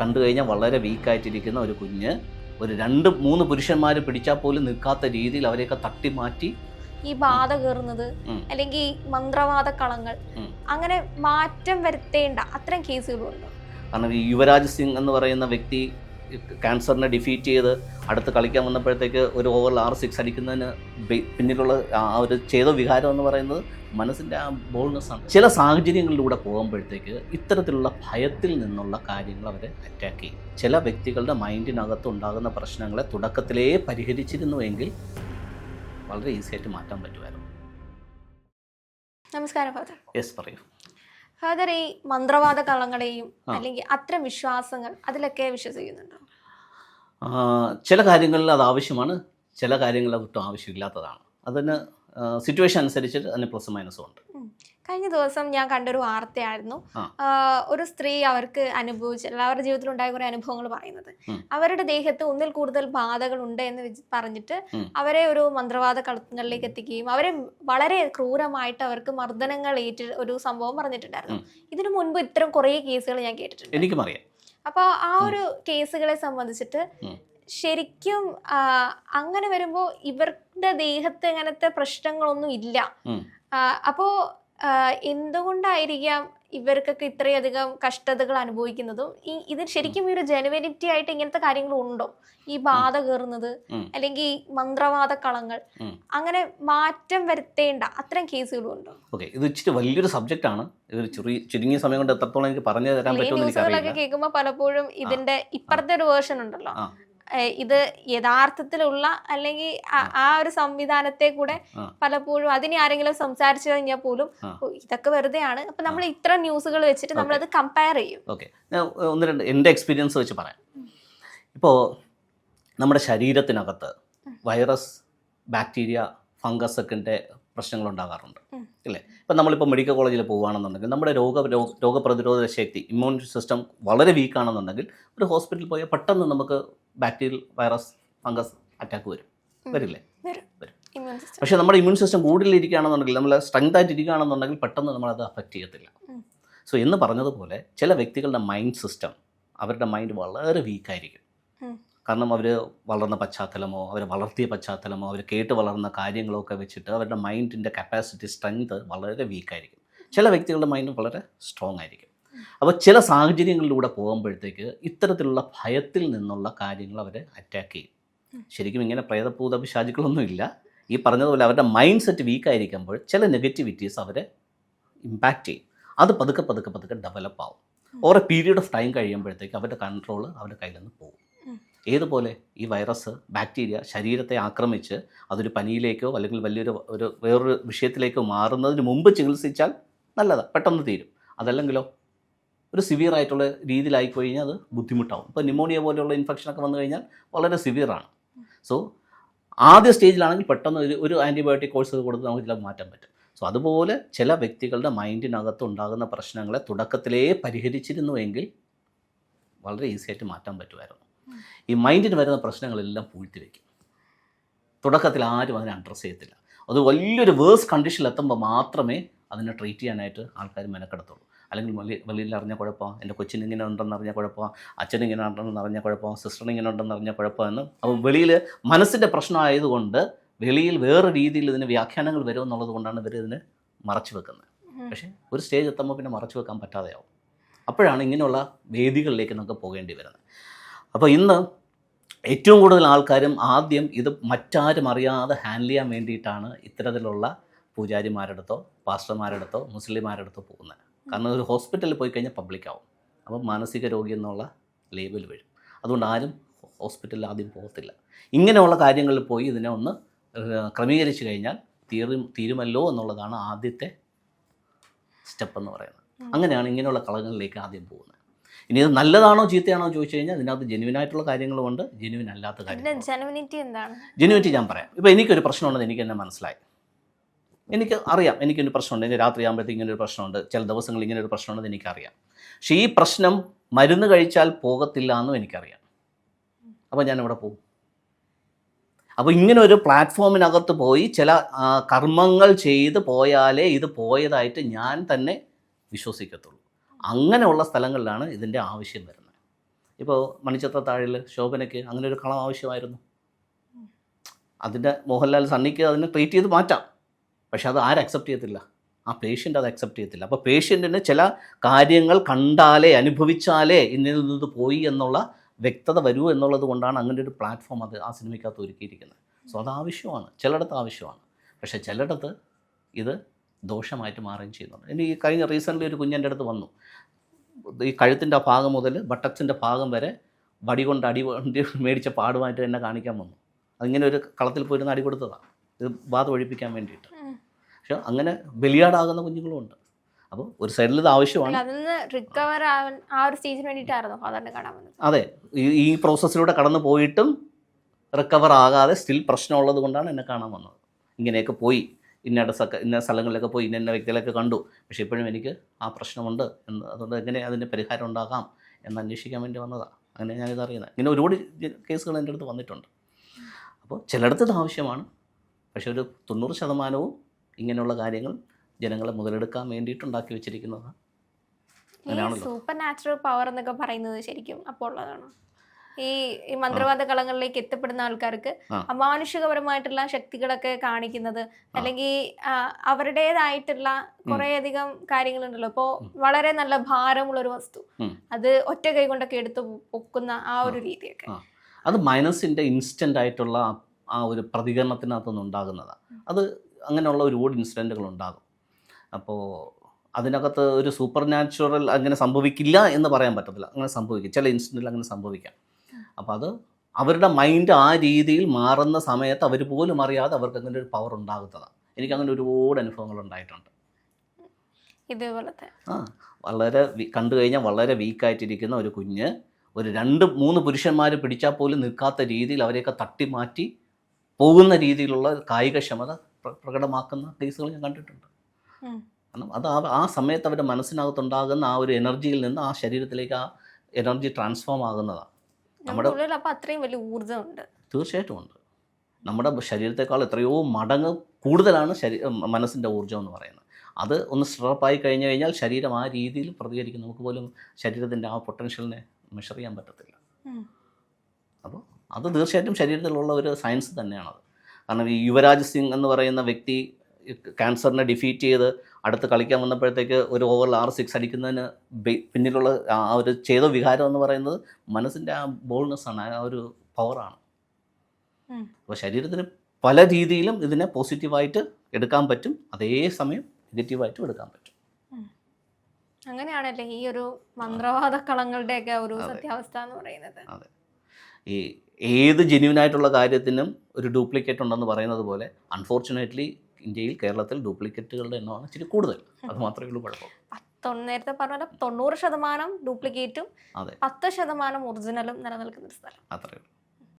കണ്ടു കഴിഞ്ഞാൽ വളരെ വീക്കായിട്ടിരിക്കുന്ന ഒരു കുഞ്ഞ്. ഒരു രണ്ട് മൂന്ന് പുരുഷന്മാർ പിടിച്ചാൽ പോലും നിൽക്കാത്ത രീതിയിൽ അവരെയൊക്കെ തട്ടി മാറ്റി. ഈ ബാധ കയറുന്നത് അല്ലെങ്കിൽ മന്ത്രവാദ കളങ്ങൾ. അങ്ങനെ മാറ്റം വരുത്തേണ്ട അത്തരം കേസുകളുണ്ട് കാരണം ഈ യുവരാജ് സിംഗ് എന്ന് പറയുന്ന വ്യക്തി ക്യാൻസറിനെ ഡിഫീറ്റ് ചെയ്ത് അടുത്ത് കളിക്കാൻ വന്നപ്പോഴത്തേക്ക് ഒരു ഓവറിൽ ആറ് സിക്സ് അടിക്കുന്നതിന് പിന്നിലുള്ള ആ ഒരു ചെയ്ത വികാരം എന്ന് പറയുന്നത് മനസ്സിന്റെ ആ ബോൾനെസ് ആണ്. ചില സാഹചര്യങ്ങളിലൂടെ പോകുമ്പോഴത്തേക്ക് ഇത്തരത്തിലുള്ള ഭയത്തിൽ നിന്നുള്ള കാര്യങ്ങൾ അവരെ അറ്റാക്ക് ചെയ്യും. ചില വ്യക്തികളുടെ മൈൻഡിനകത്ത് ഉണ്ടാകുന്ന പ്രശ്നങ്ങളെ തുടക്കത്തിലേ പരിഹരിച്ചിരുന്നുവെങ്കിൽ വളരെ ഈസിയായിട്ട് മാറ്റാൻ പറ്റുമായിരുന്നു. നമസ്കാരം യെസ് പറയൂ. ഫാദർ ഈ മന്ത്രവാദ കളങ്ങളെയും അല്ലെങ്കിൽ അത്തരം വിശ്വാസങ്ങൾ അതിലൊക്കെ വിശ്വസിക്കുന്നുണ്ടോ? ചില കാര്യങ്ങളിൽ അത് ആവശ്യമാണ്. ചില കാര്യങ്ങളിൽ അതൊട്ടും ആവശ്യമില്ലാത്തതാണ്. അതിന് സിറ്റുവേഷൻ അനുസരിച്ചിട്ട് അതിന് പ്ലസ് മൈനസും ഉണ്ട്. കഴിഞ്ഞ ദിവസം ഞാൻ കണ്ടൊരു വാർത്തയായിരുന്നു. ഒരു സ്ത്രീ അവർക്ക് അനുഭവിച്ച അവരുടെ ജീവിതത്തിൽ ഉണ്ടായ കുറെ അനുഭവങ്ങൾ പറയുന്നത്. അവരുടെ ദേഹത്ത് ഒന്നിൽ കൂടുതൽ ബാധകൾ ഉണ്ട് എന്ന് പറഞ്ഞിട്ട് അവരെ ഒരു മന്ത്രവാദ കളങ്ങളിലേക്ക് എത്തിക്കുകയും അവരെ വളരെ ക്രൂരമായിട്ട് അവർക്ക് മർദ്ദനങ്ങൾ ഏറ്റ ഒരു സംഭവം പറഞ്ഞിട്ടുണ്ടായിരുന്നു. ഇതിനു മുൻപ് ഇത്തരം കുറേ കേസുകൾ ഞാൻ കേട്ടിട്ടുണ്ട്. എനിക്കും അറിയാം. അപ്പോൾ ആ ഒരു കേസുകളെ സംബന്ധിച്ചിട്ട്. ശരിക്കും അങ്ങനെ വരുമ്പോൾ ഇവരുടെ ദേഹത്ത് അങ്ങനത്തെ പ്രശ്നങ്ങളൊന്നും ഇല്ല. അപ്പോ എന്തുകൊണ്ടായിരിക്കാം ഇവർക്കൊക്കെ ഇത്രയധികം കഷ്ടതകൾ അനുഭവിക്കുന്നതും? ഈ ഇത് ശരിക്കും ഈ ഒരു ജനുവനിറ്റി ആയിട്ട് ഇങ്ങനത്തെ കാര്യങ്ങൾ ഉണ്ടോ? ഈ ബാധ കയറുന്നത് അല്ലെങ്കിൽ മന്ത്രവാദ കളങ്ങൾ അങ്ങനെ മാറ്റം വരുത്തേണ്ട അത്തരം കേസുകളും ഉണ്ടോ? ഓക്കെ ഇത് ഇച്ചിരി വലിയൊരു സബ്ജക്റ്റ് ആണ്. ഇതൊരു ചെറിയ ചുരുങ്ങിയ സമയം കൊണ്ട് എത്രത്തോളം എനിക്ക് പറഞ്ഞു തരാൻ പറ്റുമെന്ന് കേൾക്കുമ്പോൾ പലപ്പോഴും ഇതിന്റെ ഇപ്പുറത്തെ ഒരു വേർഷൻ ഉണ്ടല്ലോ. ഇത് യഥാർത്ഥത്തിലുള്ള അല്ലെങ്കിൽ ആ- ഒരു സംവിധാനത്തെ കൂടെ പലപ്പോഴും അതിനെ ആരെങ്കിലും സംസാരിച്ചു കഴിഞ്ഞാൽ പോലും ആ. "ഓ, ഇതൊക്കെ വെറുതെയാണ്. അപ്പൊ നമ്മൾ ഇത്ര ന്യൂസുകൾ വെച്ചിട്ട് നമ്മൾ അത് കമ്പയർ ചെയ്യും. ഓക്കെ. ഒന്ന് രണ്ട് എന്റെ എക്സ്പീരിയൻസ് വെച്ച് പറയാം. ഇപ്പോ നമ്മുടെ ശരീരത്തിനകത്ത് വൈറസ് ബാക്ടീരിയ ഫംഗസ് ഒക്കെ പ്രശ്നങ്ങൾ ഉണ്ടാകാറുണ്ട്. അല്ലേ ഇപ്പം നമ്മളിപ്പോൾ മെഡിക്കൽ കോളേജിൽ പോവുകയാണെന്നുണ്ടെങ്കിൽ നമ്മുടെ രോഗ രോഗ- രോഗപ്രതിരോധ ശക്തി ഇമ്മ്യൂൺ സിസ്റ്റം വളരെ വീക്കാണെന്നുണ്ടെങ്കിൽ ഒരു ഹോസ്പിറ്റലിൽ പോയാൽ പെട്ടെന്ന് നമുക്ക് ബാക്ടീരിയൽ വൈറസ് ഫംഗസ് അറ്റാക്ക് വരും. വരില്ലേ? വരും. പക്ഷെ നമ്മുടെ ഇമ്മ്യൂൺ സിസ്റ്റം കൂടുതലിരിക്കുകയാണെന്നുണ്ടെങ്കിൽ നമ്മൾ സ്ട്രെങ്ത് ആയിട്ട് ഇരിക്കുകയാണെന്നുണ്ടെങ്കിൽ പെട്ടെന്ന് നമ്മളത് അഫക്റ്റ് ചെയ്യത്തില്ല. സോ എന്ന് പറഞ്ഞതുപോലെ ചില വ്യക്തികളുടെ മൈൻഡ് സിസ്റ്റം അവരുടെ മൈൻഡ് വളരെ വീക്കായിരിക്കും. കാരണം അവർ വളർന്ന പശ്ചാത്തലമോ അവർ വളർത്തിയ പശ്ചാത്തലമോ അവർ കേട്ട് വളർന്ന കാര്യങ്ങളോ ഒക്കെ വെച്ചിട്ട് അവരുടെ മൈൻഡിന്റെ കപ്പാസിറ്റി സ്ട്രെങ്ത് വളരെ വീക്കായിരിക്കും ചില വ്യക്തികളുടെ മൈൻഡ് വളരെ സ്ട്രോങ് ആയിരിക്കും. അപ്പോൾ ചില സാഹചര്യങ്ങളിലൂടെ പോകുമ്പോഴത്തേക്ക് ഇത്തരത്തിലുള്ള ഭയത്തിൽ നിന്നുള്ള കാര്യങ്ങൾ അവരെ അറ്റാക്ക് ചെയ്യും. ശരിക്കും ഇങ്ങനെ പ്രേതഭൂത പിശാചുക്കളൊന്നും ഇല്ല. ഈ പറഞ്ഞതുപോലെ അവരുടെ മൈൻഡ് സെറ്റ് വീക്കായിരിക്കുമ്പോൾ ചില നെഗറ്റിവിറ്റീസ് അവരെ ഇമ്പാക്റ്റ് ചെയ്യും. അത് പതുക്കെ പതുക്കെ പതുക്കെ ഡെവലപ്പ് ആവും. ഓരോ പീരീഡ് ഓഫ് ടൈം കഴിയുമ്പോഴത്തേക്ക് അവരുടെ കൺട്രോൾ അവരുടെ കയ്യിൽ നിന്ന് പോകും. ഏതുപോലെ ഈ വൈറസ് ബാക്ടീരിയ ശരീരത്തെ ആക്രമിച്ച് അതൊരു പനിയിലേക്കോ അല്ലെങ്കിൽ വലിയൊരു ഒരു വേറൊരു വിഷയത്തിലേക്കോ മാറുന്നതിന് മുമ്പ് ചികിത്സിച്ചാൽ നല്ലതാണ് പെട്ടെന്ന് തീരും. അതല്ലെങ്കിലോ? ഒരു സിവിയർ ആയിട്ടുള്ള രീതിയിലായി കഴിഞ്ഞാൽ അത് ബുദ്ധിമുട്ടാവും. ഇപ്പോൾ ന്യൂമോണിയ പോലെയുള്ള ഇൻഫെക്ഷനൊക്കെ വന്നു കഴിഞ്ഞാൽ വളരെ സിവിയറാണ് സോ ആദ്യ സ്റ്റേജിലാണെങ്കിൽ പെട്ടെന്ന് ഒരു ഒരു ആന്റിബയോട്ടിക് കോഴ്സ് കൊടുത്ത് നമുക്ക് ഇതിലൊക്കെ മാറ്റാൻ പറ്റും. സോ അതുപോലെ ചില വ്യക്തികളുടെ മൈൻഡിനകത്ത് ഉണ്ടാകുന്ന പ്രശ്നങ്ങളെ തുടക്കത്തിലേ പരിഹരിച്ചിരുന്നുവെങ്കിൽ വളരെ ഈസി ആയിട്ട് മാറ്റാൻ പറ്റുമായിരുന്നു. ഈ മൈൻഡിന് വരുന്ന പ്രശ്നങ്ങളെല്ലാം പൂഴ്ത്തി വയ്ക്കും തുടക്കത്തിൽ ആരും അതിനെ അഡ്രസ്സ് ചെയ്യത്തില്ല. അത് വലിയൊരു വേഴ്സ് കണ്ടീഷനിലെത്തുമ്പോൾ മാത്രമേ അതിനെ ട്രീറ്റ് ചെയ്യാനായിട്ട് ആൾക്കാർ മെനക്കെടുത്തുള്ളൂ. അല്ലെങ്കിൽ വലിയ വെളിയിൽ അറിഞ്ഞ കുഴപ്പമാണ് എന്റെ കൊച്ചിനിങ്ങനെ ഉണ്ടെന്ന് അറിഞ്ഞ കുഴപ്പമാണ് അച്ഛനിങ്ങനെ ഉണ്ടെന്ന് അറിഞ്ഞ കുഴപ്പമാണ് സിസ്റ്റർ ഇങ്ങനെ ഉണ്ടെന്ന് അറിഞ്ഞ കുഴപ്പമെന്ന് അപ്പോൾ വെളിയിൽ മനസ്സിന്റെ പ്രശ്നമായതുകൊണ്ട് വെളിയിൽ വേറെ രീതിയിൽ ഇതിന് വ്യാഖ്യാനങ്ങൾ വരും എന്നുള്ളത് കൊണ്ടാണ് ഇവർ ഇതിന് മറച്ചു വെക്കുന്നത്. പക്ഷേ ഒരു സ്റ്റേജ് എത്തുമ്പോൾ പിന്നെ മറച്ചു വെക്കാൻ പറ്റാതെയാവും. അപ്പോഴാണ് ഇങ്ങനെയുള്ള വേദികളിലേക്ക് നമുക്ക് പോകേണ്ടി വരുന്നത്. അപ്പോൾ ഇന്ന് ഏറ്റവും കൂടുതൽ ആൾക്കാരും ആദ്യം ഇത് മറ്റാരും അറിയാതെ ഹാൻഡിൽ ചെയ്യാൻ വേണ്ടിയിട്ടാണ് ഇത്തരത്തിലുള്ള പൂജാരിമാരുടെ അടുത്തോ പാസ്റ്റർമാരുടെ അടുത്തോ മുസ്ലിംമാരുടെ അടുത്തോ പോകുന്നത്. കാരണം ഒരു ഹോസ്പിറ്റലിൽ പോയി കഴിഞ്ഞാൽ പബ്ലിക് ആവും അപ്പോൾ മാനസിക രോഗി എന്നുള്ള ലേബൽ വരും. അതുകൊണ്ട് ആരും ഹോസ്പിറ്റലിൽ ആദ്യം പോകത്തില്ല. ഇങ്ങനെയുള്ള കാര്യങ്ങളിൽ പോയി ഇതിനെ ഒന്ന് ക്രമീകരിച്ചു കഴിഞ്ഞാൽ തീരും തീരുമല്ലോ എന്നുള്ളതാണ് ആദ്യത്തെ സ്റ്റെപ്പ് എന്ന് പറയുന്നത് അങ്ങനെയാണ് ഇങ്ങനെയുള്ള കളങ്ങളിലേക്ക് ആദ്യം പോകുന്നത്. ഇനി ഇത് നല്ലതാണോ ചീത്തയാണോ ചോദിച്ചു കഴിഞ്ഞാൽ ഇതിനകത്ത് ജെനുവിൻ ആയിട്ടുള്ള കാര്യങ്ങളുമുണ്ട് ജെനുവിൻ അല്ലാത്ത കാര്യങ്ങൾ ജെനുവിനിറ്റി ഞാൻ പറയാം. ഇപ്പോൾ എനിക്കൊരു പ്രശ്നമുണ്ടെന്ന് എനിക്ക് തന്നെ മനസ്സിലായി. എനിക്ക് അറിയാം എനിക്കൊരു പ്രശ്നമുണ്ട്. എനിക്ക് രാത്രി ആകുമ്പോഴത്തേക്ക് ഇങ്ങനെ ഒരു പ്രശ്നമുണ്ട്. ചില ദിവസങ്ങളിൽ ഇങ്ങനെ ഒരു പ്രശ്നമുണ്ടെന്ന് എനിക്കറിയാം. പക്ഷേ ഈ പ്രശ്നം മരുന്ന് കഴിച്ചാൽ പോകത്തില്ല എന്നും എനിക്കറിയാം. അപ്പോൾ ഞാൻ ഇവിടെ പോകും? അപ്പോൾ ഇങ്ങനെ ഒരു പ്ലാറ്റ്ഫോമിനകത്ത് പോയി ചില കർമ്മങ്ങൾ ചെയ്ത് പോയാലേ ഇത് പോയതായിട്ട് ഞാൻ തന്നെ വിശ്വസിക്കത്തുള്ളൂ. അങ്ങനെയുള്ള സ്ഥലങ്ങളിലാണ് ഇതിന്റെ ആവശ്യം വരുന്നത്. ഇപ്പോൾ മണിച്ചത്ര താഴിൽ ശോഭനയ്ക്ക് അങ്ങനെ ഒരു കളം ആവശ്യമായിരുന്നു. അതിന്റെ മോഹൻലാൽ സണ്ണിക്ക് അതിനെ ട്രീറ്റ് ചെയ്ത് മാറ്റാം. പക്ഷെ അത് ആരും അക്സെപ്റ്റ് ചെയ്യത്തില്ല? ആ പേഷ്യന്റ് അത് അക്സെപ്റ്റ് ചെയ്യത്തില്ല. അപ്പോൾ പേഷ്യന്റിന് ചില കാര്യങ്ങൾ കണ്ടാലേ അനുഭവിച്ചാലേ ഇന്നിൽ നിന്ന് പോയി എന്നുള്ള വ്യക്തത വരൂ എന്നുള്ളത് കൊണ്ടാണ് അങ്ങനെ ഒരു പ്ലാറ്റ്ഫോം അത് ആ സിനിമയ്ക്കകത്ത് ഒരുക്കിയിരിക്കുന്നത്. സോ അത് ആവശ്യമാണ്. ചിലയിടത്ത് ആവശ്യമാണ്. പക്ഷേ ചിലയിടത്ത് ഇത് ദോഷമായിട്ട് മാറുകയും ചെയ്യുന്നുണ്ട്. ഇനി ഈ കഴിഞ്ഞ റീസെന്റ്ലി ഒരു കുഞ്ഞന്റെ അടുത്ത് വന്നു. ഈ കഴുത്തിന്റെ ഭാഗം മുതൽ ബട്ടക്സിന്റെ ഭാഗം വരെ വടി കൊണ്ട് അടി മേടിച്ച പാടുമായിട്ട് എന്നെ കാണിക്കാൻ വന്നു. അതിങ്ങനെ ഒരു കളത്തിൽ പോയിരുന്ന് അടി കൊടുത്തതാണ് ഇത് ബാധ ഒഴിപ്പിക്കാൻ വേണ്ടിയിട്ട്. പക്ഷെ അങ്ങനെ ബലിയാടാകുന്ന കുഞ്ഞുങ്ങളും ഉണ്ട്. അപ്പോൾ ഒരു സൈഡിൽ ഇത് ആവശ്യമാണ്. റിക്കവർ ആ ഒരു സ്റ്റേജിന് വേണ്ടിയിട്ടായിരുന്നു ഫാദറിനെ കാണാൻ വന്നത്. അതെ ഈ പ്രോസസ്സിലൂടെ കടന്നു പോയിട്ടും റിക്കവർ ആകാതെ സ്റ്റിൽ പ്രശ്നമുള്ളത് കൊണ്ടാണ് എന്നെ കാണാൻ വന്നത്. ഇങ്ങനെയൊക്കെ പോയി ഇന്ന ഇന്ന സ്ഥലങ്ങളിലൊക്കെ പോയി ഇന്ന വ്യക്തികളൊക്കെ കണ്ടു. പക്ഷേ ഇപ്പോഴും എനിക്ക് ആ പ്രശ്നമുണ്ട് എന്ന് അതുകൊണ്ട് എങ്ങനെ അതിന്റെ പരിഹാരം ഉണ്ടാക്കാം എന്ന് അന്വേഷിക്കാൻ വേണ്ടി വന്നതാണ് അങ്ങനെ ഞാനിത് അറിയുന്നത് ഇങ്ങനെ ഒരുപാട് കേസുകൾ എന്റെ അടുത്ത് വന്നിട്ടുണ്ട്. അപ്പോൾ ചിലയിടത്ത് ഇത് ആവശ്യമാണ് പക്ഷേ ഒരു തൊണ്ണൂറ് ശതമാനവും ഇങ്ങനെയുള്ള കാര്യങ്ങൾ ജനങ്ങളെ മുതലെടുക്കാൻ വേണ്ടിയിട്ട് ഉണ്ടാക്കി വെച്ചിരിക്കുന്നതാണ്. സൂപ്പർ നാച്ചുറൽ പവർ എന്നൊക്കെ പറയുന്നത് ശരിക്കും അപ്പോൾ ഉള്ളതാണോ? ഈ ഈ മന്ത്രവാദ കളങ്ങളിലേക്ക് എത്തപ്പെടുന്ന ആൾക്കാർക്ക് അമാനുഷികപരമായിട്ടുള്ള ശക്തികളൊക്കെ കാണിക്കുന്നത് അല്ലെങ്കിൽ അവരുടേതായിട്ടുള്ള കുറേയധികം കാര്യങ്ങളുണ്ടല്ലോ. ഇപ്പോൾ വളരെ നല്ല ഭാരമുള്ള ഒരു വസ്തു അത് ഒറ്റ കൈ കൊണ്ടൊക്കെ എടുത്ത് പൊക്കുന്ന ആ ഒരു രീതിയൊക്കെ. അത് മൈനസിന്റെ ഇൻസ്റ്റന്റ് ആയിട്ടുള്ള ആ- ഒരു പ്രതികരണത്തിനകത്തുനിന്ന് ഉണ്ടാകുന്നതാണ് അത് അങ്ങനെയുള്ള ഒരുപാട് ഇൻസിഡന്റുകൾ ഉണ്ടാകും അപ്പോൾ അതിനകത്ത് ഒരു സൂപ്പർ നാച്ചുറൽ അങ്ങനെ സംഭവിക്കില്ല എന്ന് പറയാൻ പറ്റത്തില്ല. അങ്ങനെ സംഭവിക്കും. ചില ഇൻസിഡന്റിൽ അങ്ങനെ സംഭവിക്കാം. അപ്പോൾ അത് അവരുടെ മൈൻഡ് ആ രീതിയിൽ മാറുന്ന സമയത്ത് അവർ പോലും അറിയാതെ അവർക്ക് അങ്ങനെ ഒരു പവർ ഉണ്ടാകുന്നതാണ്. എനിക്ക് അങ്ങനെ ഒരുപാട് അനുഭവങ്ങൾ ഉണ്ടായിട്ടുണ്ട്. ഇതേപോലത്തെ ആ വളരെ കണ്ടു കഴിഞ്ഞാൽ വളരെ വീക്കായിട്ടിരിക്കുന്ന ഒരു കുഞ്ഞ് ഒരു രണ്ട് മൂന്ന് പുരുഷന്മാർ പിടിച്ചാൽ പോലും നിൽക്കാത്ത രീതിയിൽ അവരെയൊക്കെ തട്ടി മാറ്റി പോകുന്ന രീതിയിലുള്ള കായികക്ഷമത പ്ര- പ്രകടമാക്കുന്ന കേസുകൾ ഞാൻ കണ്ടിട്ടുണ്ട്. കാരണം അത് ആ ആ സമയത്ത് അവരുടെ മനസ്സിനകത്തുണ്ടാകുന്ന ആ ഒരു എനർജിയിൽ നിന്ന് ആ ശരീരത്തിലേക്ക് ആ എനർജി ട്രാൻസ്ഫോം ആകുന്നതാണ് നമ്മുടെ- അത്രയും വലിയ ഊർജമുണ്ട്. തീർച്ചയായിട്ടും ഉണ്ട്. നമ്മുടെ ശരീരത്തെക്കാൾ എത്രയോ മടങ്ങ് കൂടുതലാണ് ശരീ മനസ്സിന്റെ ഊർജം എന്ന് പറയുന്നത്. അത് ഒന്ന് സ്ട്രപ്പായി കഴിഞ്ഞു കഴിഞ്ഞാൽ ശരീരം ആ രീതിയിൽ പ്രതികരിക്കും നമുക്ക് പോലും ശരീരത്തിന്റെ ആ പൊട്ടൻഷ്യലിനെ മെഷർ ചെയ്യാൻ പറ്റത്തില്ല. അത് തീർച്ചയായിട്ടും ശരീരത്തിലുള്ള ഒരു സയൻസ് തന്നെയാണത്. കാരണം ഈ യുവരാജ് സിംഗ് എന്ന് പറയുന്ന വ്യക്തി ക്യാൻസറിനെ ഡിഫീറ്റ് ചെയ്ത് അടുത്ത് കളിക്കാൻ വന്നപ്പോഴത്തേക്ക് ഒരു ഓവറിൽ ആറ് സിക്സ് അടിക്കുന്നതിന് പിന്നിലുള്ള ആ ഒരു ചെയ്ത വികാരം എന്ന് പറയുന്നത് മനസ്സിന്റെ ആ ബോൾനെസ്സാണ് ആ ഒരു പവറാണ് അപ്പോൾ ശരീരത്തിന് പല രീതിയിലും ഇതിനെ പോസിറ്റീവായിട്ട് എടുക്കാൻ പറ്റും അതേസമയം നെഗറ്റീവായിട്ടും എടുക്കാൻ പറ്റും. അങ്ങനെയാണല്ലേ ഈ ഒരു മന്ത്രവാദ കളങ്ങളുടെയൊക്കെ ഒരു. സത്യാവസ്ഥ എന്ന് പറയുന്നത്. അതെ. ഈ ഏത് ജെന്യൂനായിട്ടുള്ള കാര്യത്തിനും ഒരു ഡ്യൂപ്ലിക്കേറ്റ് ഉണ്ടെന്ന് പറയുന്നത് പോലെ അൺഫോർച്ചുനേറ്റ്ലി ഇന്ത്യയിൽ കേരളത്തിൽ ഡ്യൂപ്ലിക്കേറ്റുകളുടെ എണ്ണമാണ് ഇച്ചിരി കൂടുതൽ. അത് മാത്രമേ ഉള്ളൂ കുഴപ്പം. നേരത്തെ പറഞ്ഞ തൊണ്ണൂറ് ശതമാനം ഡ്യൂപ്ലിക്കേറ്റും പത്ത് ശതമാനം ഒറിജിനലും നിലനിൽക്കുന്ന ഒരു സ്ഥലം. അത്രയേ ഉള്ളൂ.